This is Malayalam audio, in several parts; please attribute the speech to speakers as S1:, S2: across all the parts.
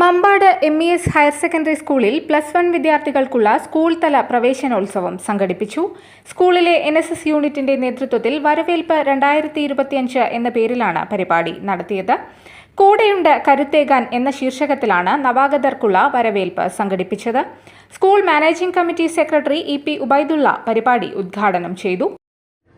S1: Mampad M E S higher secondary സ്കൂളിൽ പ്ലസ് വൺ വിദ്യാർത്ഥികൾക്കുള്ള സ്കൂൾ തല പ്രവേശനോത്സവം സംഘടിപ്പിച്ചു. സ്കൂളിലെ എൻ എസ് എസ് യൂണിറ്റിന്റെ നേതൃത്വത്തിൽ വരവേൽപ്പ് രണ്ടായിരത്തി ഇരുപത്തിയഞ്ച് എന്ന പേരിലാണ് പരിപാടി നടത്തിയത്. കൂടെയുണ്ട് കരുത്തേകാൻ എന്ന ശീർഷകത്തിലാണ് നവാഗതർക്കുള്ള വരവേൽപ്പ് സംഘടിപ്പിച്ചത്. School managing committee secretary E P Ubaidulla പരിപാടി ഉദ്ഘാടനം ചെയ്തു.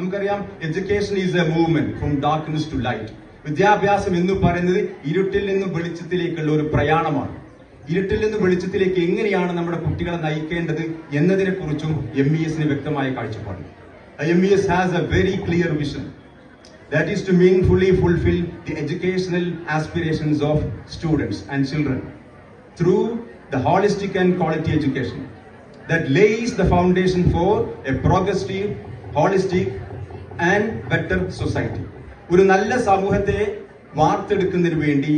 S2: നമുക്കറിയാം education is a movement from darkness to light വിദ്യാഭ്യാസം എന്ന് പറയുന്നത് ഇരുട്ടിൽ നിന്ന് വെളിച്ചത്തിലേക്കുള്ള ഒരു പ്രയാണമാണ്. ഇരുട്ടിൽ നിന്ന് വെളിച്ചത്തിലേക്ക് എങ്ങനെയാണ് നമ്മുടെ കുട്ടികളെ നയിക്കേണ്ടത് എന്നതിനെ കുറിച്ചും എം ഇ എസിന് വ്യക്തമായ കാഴ്ചപ്പാട്. M E S has a very clear mission that is to mean fully fulfil the educational aspirations of students and children through the holistic and quality education that lays the foundation for a progressive holistic and better society ഒരു നല്ല സമൂഹത്തെ വാർത്തെടുക്കുന്നതിന് വേണ്ടി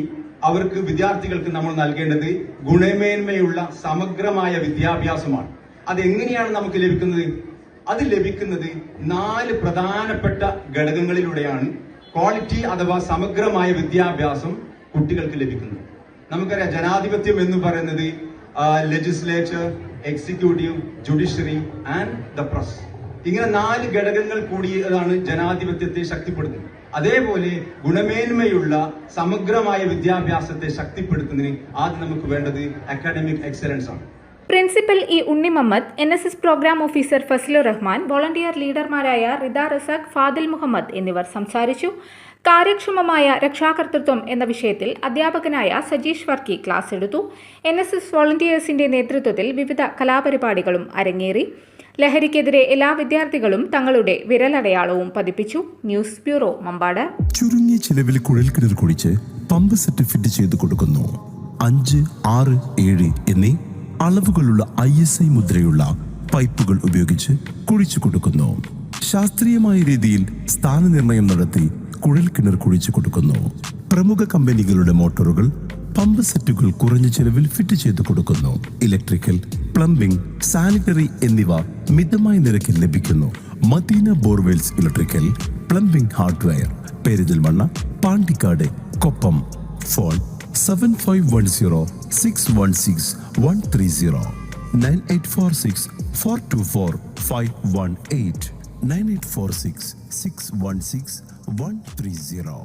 S2: അവർക്ക് വിദ്യാർത്ഥികൾക്ക് നമ്മൾ നൽകേണ്ടത് ഗുണമേന്മയുള്ള സമഗ്രമായ വിദ്യാഭ്യാസമാണ്. അതെങ്ങനെയാണ് നമുക്ക് ലഭിക്കുന്നത്? അത് ലഭിക്കുന്നത് നാല് പ്രധാനപ്പെട്ട ഘടകങ്ങളിലൂടെയാണ് ക്വാളിറ്റി അഥവാ സമഗ്രമായ വിദ്യാഭ്യാസം കുട്ടികൾക്ക് ലഭിക്കുന്നത്. നമുക്കറിയാം ജനാധിപത്യം എന്ന് പറയുന്നത് legislature executive judiciary and the press ഇങ്ങനെ നാല് ഘടകങ്ങൾ കൂടിയതാണ് ജനാധിപത്യത്തെ ശക്തിപ്പെടുത്തുന്നത്. അതേപോലെ ഗുണമേന്മയുള്ള സമഗ്രമായ വിദ്യാഭ്യാസത്തെ ശക്തിപ്പെടുത്തുന്നതിന് ആദ്യം നമുക്ക് വേണ്ടത് അക്കാഡമിക് എക്സലൻസ് ആണ്.
S1: Principal E Unni Muhammad N S S program officer Fasalur Rahman volunteer ലീഡർമാരായ Rida Razak Fadil Muhammad എന്നിവർ സംസാരിച്ചു. കാര്യക്ഷമമായ രക്ഷാകർതൃത്വം എന്ന വിഷയത്തിൽ അധ്യാപകനായ സജീഷ് വർക്കി ക്ലാസ് എടുത്തു. എൻ എസ് എസ് വോളണ്ടിയേഴ്സിന്റെ നേതൃത്വത്തിൽ വിവിധ കലാപരിപാടികളും അരങ്ങേറി. ലഹരിക്കെതിരെ എല്ലാ വിദ്യാർത്ഥികളും തങ്ങളുടെ വിരലടയാളവും പതിപ്പിച്ചു. News bureau Mampad.
S3: ചുരുങ്ങിയ ചിലവിൽ കിണർ കുഴിച്ച് പമ്പ് സെറ്റ് ഫിറ്റ് ചെയ്ത് കൊടുക്കുന്നു. അഞ്ച് ആറ് ഏഴ് എന്നീ അളവുകളുള്ള ഐ എസ് ഐ മുദ്രയുള്ള പൈപ്പുകൾ ഉപയോഗിച്ച് കുഴിച്ചു കൊടുക്കുന്നു. ശാസ്ത്രീയമായ രീതിയിൽ സ്ഥാനനിർണയം നടത്തി കുഴൽ കിണർ കുഴിച്ചു കൊടുക്കുന്നു. പ്രമുഖ കമ്പനികളുടെ മോട്ടോറുകൾ പമ്പ് സെറ്റുകൾ കുറഞ്ഞ ചെലവിൽ ഫിറ്റ് ചെയ്ത് കൊടുക്കുന്നു. ഇലക്ട്രിക്കൽ പ്ലംബിംഗ് സാനിറ്ററി എന്നിവ മിതമായ നിരക്കിൽ ലഭിക്കുന്നു. Madina borewells electrical plumbing hardware Perinthalmanna Pandikkad Koppam phone seven five one zero six one six one three zero nine eight four six four two four five one eight nine eight four six six one six one three zero